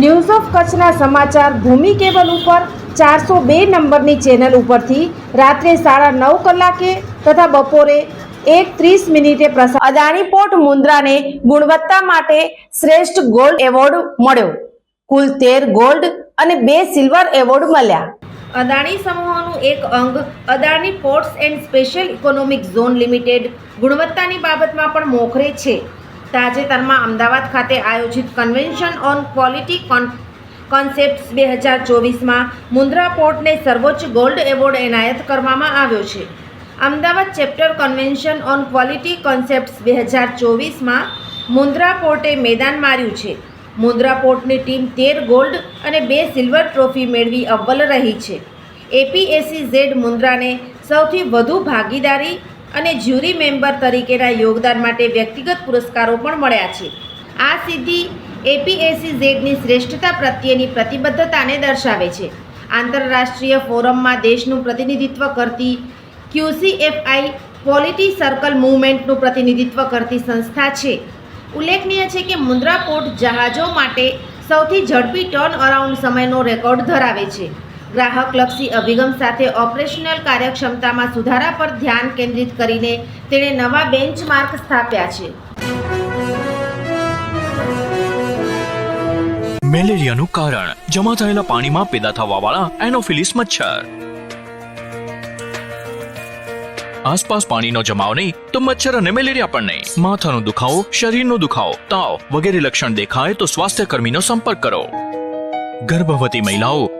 news of કચ્છના સમાચાર ભૂમિ cable ઉપર ચારસો બે નંબરની ચેનલ ઉપરથી રાત્રે સાડા નવ કલાકે તથા બપોરે એક ત્રીસ મિનિટે પ્રસાર અદાણી પોર્ટ મુન્દ્રાને ગુણવત્તા માટે શ્રેષ્ઠ ગોલ્ડ એવોર્ડ મળ્યો. કુલ તેર ગોલ્ડ અને બે સિલ્વર એવોર્ડ મળ્યા. અદાણી સમૂહનું એક અંગ Adani ports and special economic zone limited ગુણવત્તાની બાબતમાં પણ મોખરે છે. તાજેતરમાં અમદાવાદ ખાતે આયોજિત કન્વેન્શન ઓન ક્વોલિટી કોન્સેપ્ટ્સ બે હજાર ચોવીસમાં મુન્દ્રા પોર્ટને સર્વોચ્ચ ગોલ્ડ એવોર્ડ એનાયત કરવામાં આવ્યો છે. Ahmedabad chapter convention on quality concepts બે હજાર ચોવીસમાં મુન્દ્રા પોર્ટે મેદાન માર્યું છે. મુન્દ્રા પોર્ટની ટીમ તેર ગોલ્ડ અને બે સિલ્વર ટ્રોફી મેળવી અવ્વલ રહી છે. એપીએસી ઝેડ મુન્દ્રાને સૌથી વધુ ભાગીદારી અને જ્યુરી મેમ્બર તરીકેના યોગદાન માટે વ્યક્તિગત પુરસ્કારો પણ મળ્યા છે. આ સિદ્ધિ એપીએસી ઝેડની શ્રેષ્ઠતા પ્રત્યેની પ્રતિબદ્ધતાને દર્શાવે છે. આંતરરાષ્ટ્રીય ફોરમમાં દેશનું પ્રતિનિધિત્વ કરતી ક્યુસીએફઆઈ ક્વોલિટી સર્કલ મૂવમેન્ટનું પ્રતિનિધિત્વ કરતી સંસ્થા છે. ઉલ્લેખનીય છે કે મુન્દ્રા પોર્ટ જહાજો માટે સૌથી ઝડપી ટર્ન અરાઉન્ડ સમયનો રેકોર્ડ ધરાવે છે. ગ્રાહકલક્ષી અભિગમ સાથે ઓપરેશનલ કાર્યક્ષમતામાં સુધારા પર ધ્યાન કેન્દ્રિત કરીને તેણે નવા બેન્ચમાર્ક સ્થાપ્યા છે. મેલેરિયાનું કારણ. જમા થયેલા પાણીમાં પેદા થવાવાળા એનોફિલિસ મચ્છર. આસપાસ પાણીનો જમાવ નહીં, તો મચ્છર અને મેલેરિયા પણ નહીં. માથાનો દુખાવો, શરીરનો દુખાવો, તાવ વગેરે લક્ષણ દેખાય તો સ્વાસ્થ્ય કર્મીનો સંપર્ક કરો. ગર્ભવતી મહિલાઓ